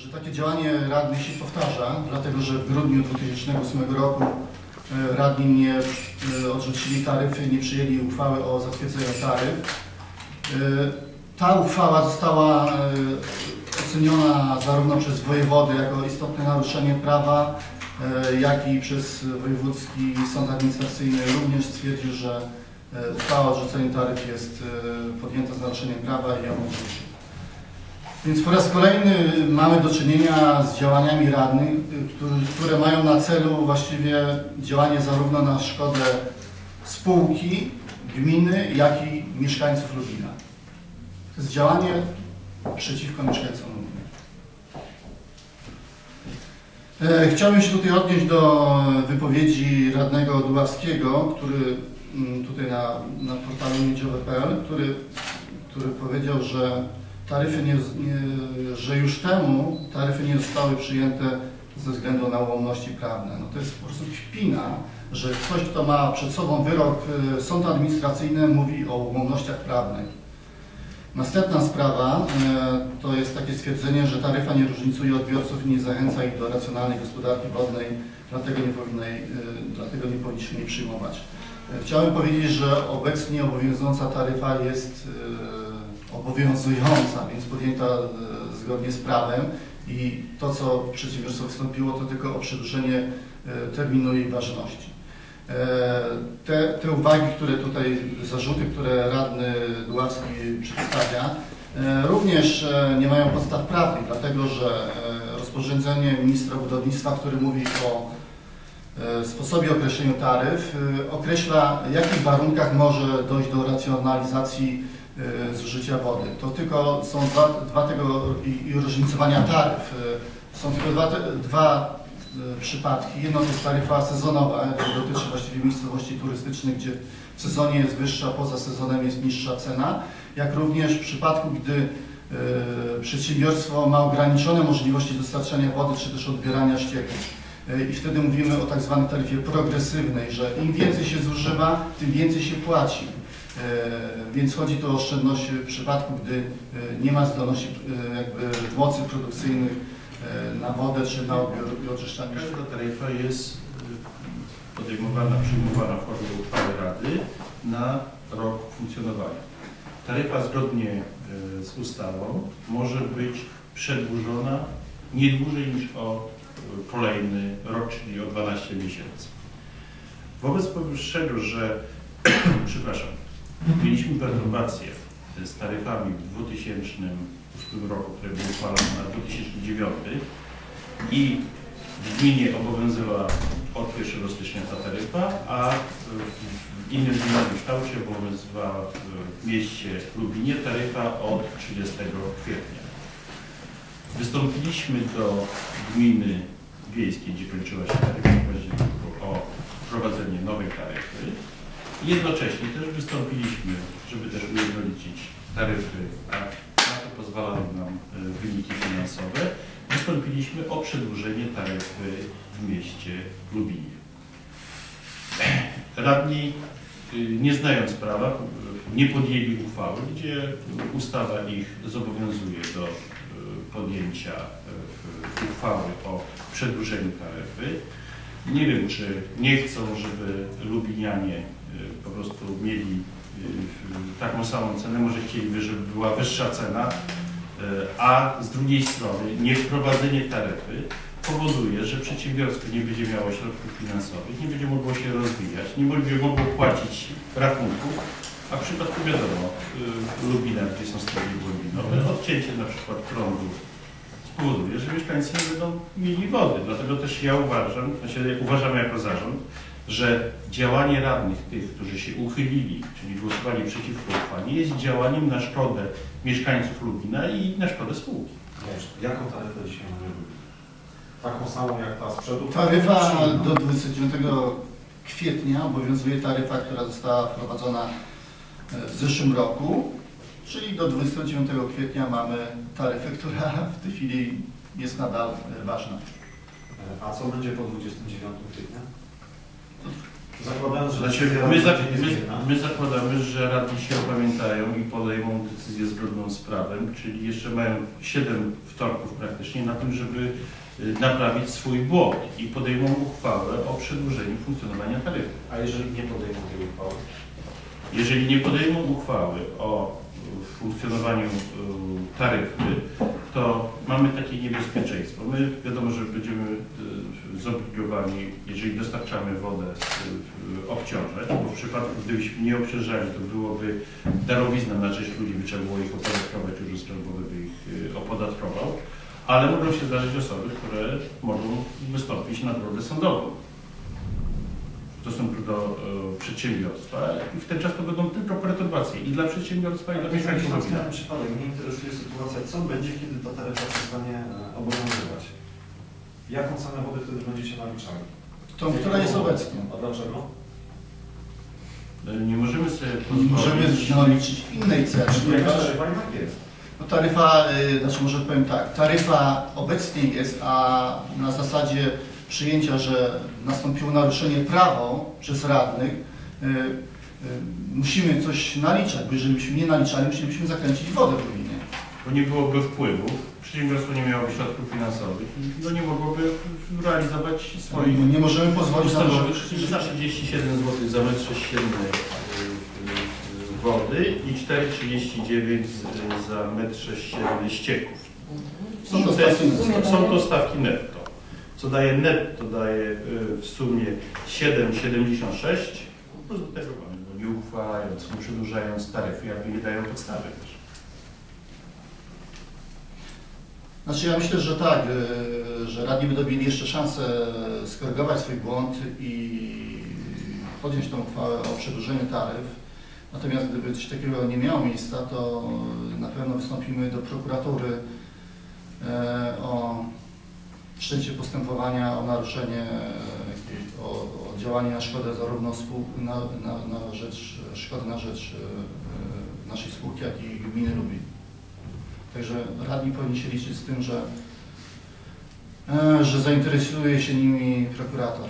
że takie działanie radnych się powtarza, dlatego że w grudniu 2008 roku e, radni nie e, odrzucili taryfy, nie przyjęli uchwały o zatwierdzeniu taryf. E, Ta uchwała została oceniona zarówno przez wojewodę jako istotne naruszenie prawa, jak i przez Wojewódzki Sąd Administracyjny również stwierdził, że uchwała o odrzuceniu taryf jest podjęta z naruszeniem prawa i ją odrzucił. Więc po raz kolejny mamy do czynienia z działaniami radnych, które, które mają na celu właściwie działanie zarówno na szkodę spółki, gminy, jak i mieszkańców Lubina. To jest działanie przeciwko mieszkańcom Lubina. E, Chciałbym się tutaj odnieść do wypowiedzi radnego Dławskiego, który mm, tutaj na, na portalu miedziowe.pl, który, który powiedział, że taryfy nie, nie, że już temu taryfy nie zostały przyjęte ze względu na ułomności prawne. No to jest po prostu kpina, że ktoś, kto ma przed sobą wyrok y, sąd administracyjny mówi o ułomnościach prawnych. Następna sprawa y, to jest takie stwierdzenie, że taryfa nie różnicuje odbiorców i nie zachęca ich do racjonalnej gospodarki wodnej, dlatego nie, powinna, jej, y, dlatego nie powinniśmy jej przyjmować. Chciałem powiedzieć, że obecnie obowiązująca taryfa jest obowiązująca, więc podjęta e, zgodnie z prawem i to, co przedsiębiorstwo wystąpiło, to tylko o przedłużenie e, terminu jej ważności. E, Te, te uwagi, które tutaj, zarzuty, które radny Dławski przedstawia, również nie mają podstaw prawnych, dlatego że rozporządzenie ministra budownictwa, który mówi o sposobie określenia taryf, określa w jakich warunkach może dojść do racjonalizacji zużycia wody. To tylko są dwa, dwa tego i, różnicowania taryf. E, Są tylko dwa, dwa e, przypadki. Jedno to jest taryfa sezonowa, dotyczy właściwie miejscowości turystycznych, gdzie w sezonie jest wyższa, poza sezonem jest niższa cena. Jak również w przypadku, gdy e, przedsiębiorstwo ma ograniczone możliwości dostarczania wody czy też odbierania ścieków. E, I wtedy mówimy o tak zwanej taryfie progresywnej, że im więcej się zużywa, tym więcej się płaci. E, Więc chodzi tu o oszczędność w przypadku, gdy e, nie ma zdolności e, jakby mocy produkcyjnych na wodę czy na odbiór i oczyszczanie. Każda taryfa jest podejmowana, przyjmowana w formie uchwały Rady na rok funkcjonowania. Taryfa zgodnie z ustawą może być przedłużona nie dłużej niż o kolejny rok, czyli o 12 miesięcy. Wobec powyższego, że przepraszam, mieliśmy perturbacje z taryfami w 2008 roku, które były uchwalone na 2009 i w gminie obowiązywała od 1 stycznia ta taryfa, a w innym gminnym kształcie obowiązywała w mieście Lubinie taryfa od 30 kwietnia. Wystąpiliśmy do gminy wiejskiej, gdzie kończyła się taryfa w październiku, o wprowadzenie nowej taryfy. Jednocześnie też wystąpiliśmy, żeby też ujednolicić taryfy, a na to pozwalają nam e, wyniki finansowe, wystąpiliśmy o przedłużenie taryfy w mieście Lubinie. Radni, y, nie znając prawa, y, nie podjęli uchwały, gdzie ustawa ich zobowiązuje do podjęcia uchwały o przedłużeniu taryfy. Nie wiem, czy nie chcą, żeby Lubinianie po prostu mieli y, taką samą cenę, może chcieliby, żeby była wyższa cena, y, a z drugiej strony niewprowadzenie taryfy powoduje, że przedsiębiorstwo nie będzie miało środków finansowych, nie będzie mogło się rozwijać, nie będzie mogło płacić rachunków, a w przypadku wiadomo, y, Lubina, gdzie są strefy głębinowe, odcięcie na przykład prądu spowoduje, że mieszkańcy nie będą mieli wody. Dlatego też ja uważam, znaczy uważam jako zarząd, że działanie radnych, tych, którzy się uchylili, czyli głosowali przeciwko uchwale, jest działaniem na szkodę mieszkańców Lubina i na szkodę spółki. Dobrze. Jaką taryfę dzisiaj mamy? Taką samą jak ta sprzed Taryfa do 29 kwietnia obowiązuje taryfa, która została wprowadzona e, w zeszłym roku, czyli do 29 kwietnia mamy taryfę, która w tej chwili jest nadal e, ważna. A co będzie po 29 kwietnia? Zakładając, że Znaczy, my, za, będzie my, my zakładamy, że radni się opamiętają i podejmą decyzję zgodną z prawem, czyli jeszcze mają 7 wtorków praktycznie na tym, żeby y, naprawić swój błąd i podejmą uchwałę o przedłużeniu funkcjonowania taryfy. A jeżeli nie podejmą tej uchwały? Jeżeli nie podejmą uchwały o y, funkcjonowaniu y, taryfy, to mamy takie niebezpieczeństwo. My wiadomo, że będziemy y, zobligowani, jeżeli dostarczamy wodę, y, obciążać, bo w przypadku gdybyśmy nie obciążali, to byłoby darowizna na rzecz ludzi, by trzeba było ich opodatkować, urząd skarbowy by ich y, opodatkował, ale mogą się zdarzyć osoby, które mogą wystąpić na drogę sądową w stosunku do e, przedsiębiorstwa i w ten czas to będą tylko perturbacje i dla przedsiębiorstwa i dla mieszkańców. specjalny przypadek. Mnie interesuje sytuacja, co będzie, kiedy ta taryfa przestanie e, obowiązywać. Jaką cenę wody wtedy będziecie naliczali? Tą, która jest obecnie. A dlaczego? E, Nie możemy sobie Nie możemy pozwolić. naliczyć innej ceny. Jaka ponieważ- taryfa jednak jest? No taryfa, y, znaczy może powiem tak, taryfa obecnie jest, a na zasadzie przyjęcia, że nastąpiło naruszenie prawa przez radnych, y, y, musimy coś naliczać, bo jeżeli byśmy nie naliczali, musielibyśmy zakręcić wodę w gminie. Bo nie byłoby wpływów, przedsiębiorstwo nie miałoby środków finansowych i no nie mogłoby realizować swoich Nie możemy pozwolić na to, ustawowych że... 37 zł za metr sześcienny y, wody i 4,39 z- za metr sześcienny ścieków. Są to stawki. Są to stawki netto. Co daje netto, daje y, w sumie 7,76. Plus do tego mamy, bo nie uchwalając, nie przedłużając taryfy, jakby nie dają podstawy też. Znaczy ja myślę, że tak, y, że radni dobili jeszcze szansę skorygować swój błąd i podjąć tą uchwałę o przedłużeniu taryf. Natomiast gdyby coś takiego nie miało miejsca, to na pewno wystąpimy do prokuratury e, o wszczęcie postępowania, o naruszenie, o, o działanie na szkodę zarówno spół, na, na, na rzecz, szkody na rzecz e, naszej spółki, jak i gminy Lublin. Także radni powinni się liczyć z tym, że, e, że zainteresuje się nimi prokurator.